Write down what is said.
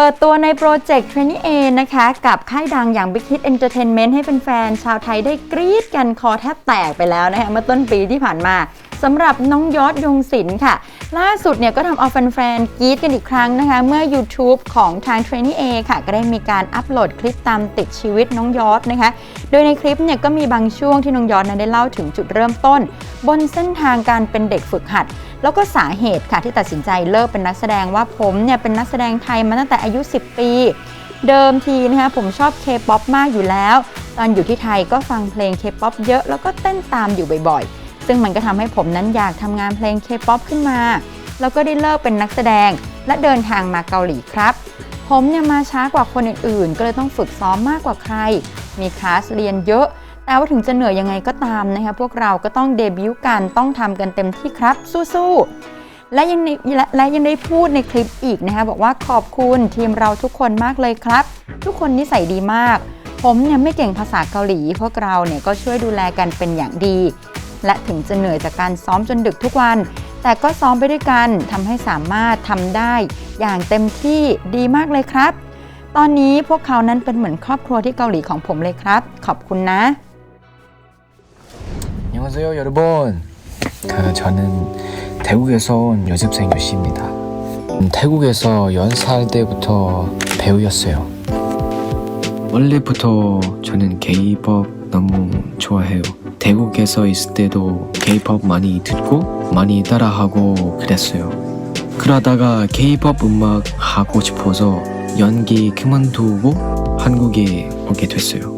เปิดตัวในโปรเจกต์ Trainee A นะคะ กับค่ายดังอย่าง Big Hit Entertainment ให้แฟนๆชาวไทยได้กรี๊ดกันคอแทบแตกไปแล้วนะคะเมื่อต้นปีที่ผ่านมาสำหรับน้องยอดยงศิลป์ค่ะ ล่าสุดเนี่ยก็ทำเอาแฟนๆกรี๊ดกันอีกครั้งนะคะ เมื่อ YouTube ของทาง Trainee A ค่ะ ก็ได้มีการอัปโหลดคลิปตามติดชีวิตน้องยอดนะคะ โดยในคลิปเนี่ยก็มีบางช่วงที่น้องยอดนั้นได้เล่าถึงจุดเริ่มต้น บนเส้นทางการเป็นเด็กฝึกหัด แล้วก็สาเหตุค่ะที่ตัดสินใจเลิกเป็นนักแสดงว่าผมเนี่ยเป็นนักแสดงไทยมาตั้งแต่อายุ 10 ปี เดิมทีนะคะผมชอบเคป๊อปมากอยู่แล้ว ตอนอยู่ที่ไทยก็ฟังเพลงเคป๊อปเยอะแล้วก็เต้นตามอยู่บ่อยๆ ซึ่งมันก็ทำให้ผมนั้นอยากทำงานเพลงเคป๊อปขึ้นมา แล้วก็ได้เลิกเป็นนักแสดง และเดินทางมาเกาหลีครับ ผมเนี่ยมาช้ากว่าคนอื่นๆ ก็เลยต้องฝึกซ้อมมากกว่าใคร มีคลาสเรียนเยอะ ว่าถึงจะเหนื่อยยังไงก็ตามนะคะพวกเราก็ต้องเดบิวต์กันต้องทำกันเต็มที่ครับ สู้ๆและยังและและยังได้พูดในคลิปอีกนะคะบอกว่าขอบคุณทีมเราทุกคนมากเลยครับ ทุกคนนิสัยดีมาก ผมเนี่ยไม่เก่งภาษาเกาหลี พวกเราเนี่ยก็ช่วยดูแลกันเป็นอย่างดี และถึงจะเหนื่อยจากการซ้อมจนดึกทุกวัน แต่ก็ซ้อมไปด้วยกันทำให้สามารถทำได้ อย่างเต็มที่ดีมากเลยครับตอนนี้พวกเขานั้นเป็นเหมือนครอบครัวที่เกาหลีของผมเลยครับ ขอบคุณนะ 안녕하세요 여러분. 그 저는 태국에서 온 연습생 유씨입니다. 음, 태국에서 10살 때부터 배우였어요. 원래부터 저는 게이팝 너무 좋아해요. 태국에서 있을 때도 게이팝 많이 듣고 많이 따라하고 그랬어요. 그러다가 게이팝 음악 하고 싶어서 연기 그만두고 한국에 오게 됐어요